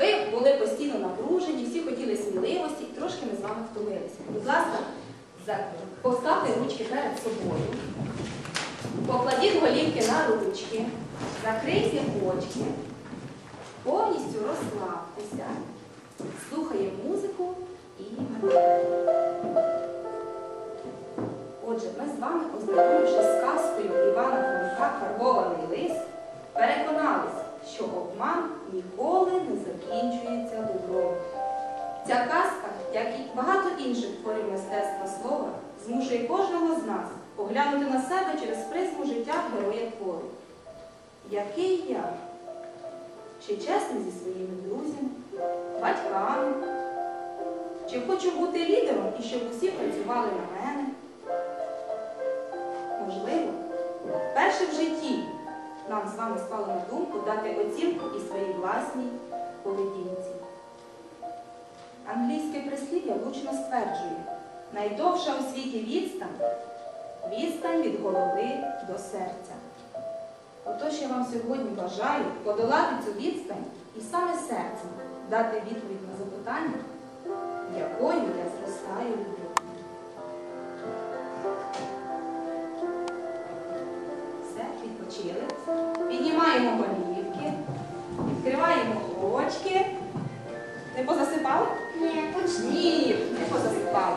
Ви були постійно напружені, всі хотіли сміливості, трошки ми з вами втомилися. Будь ласка, поставте ручки перед собою, покладіть голівки на ручки, закрийте очки, повністю розслабтеся, слухаємо музику і. Отже, ми з вами, ознайомившись з казкою Івана Франка Фарбований лист, переконалися, що обман ніколи. Ця казка, як і багато інших творів мистецтва слова, змушує кожного з нас поглянути на себе через призму життя героя твору. Який я? Чи чесний зі своїми друзями, батьками? Чи хочу бути лідером і щоб усі працювали на мене? Можливо, вперше в житті нам з вами спало на думку дати оцінку і своїй власній поведінці. Прислів'я влучно стверджує, найдовша у світі відстань відстань від голови до серця. Отож я вам сьогодні бажаю подолати цю відстань і саме серцем дати відповідь на запитання, якою я зростаю любов'ю. Все, відпочили. Піднімаємо голівки, відкриваємо очки. Не позасипали? Ні. Ні, не позасипали.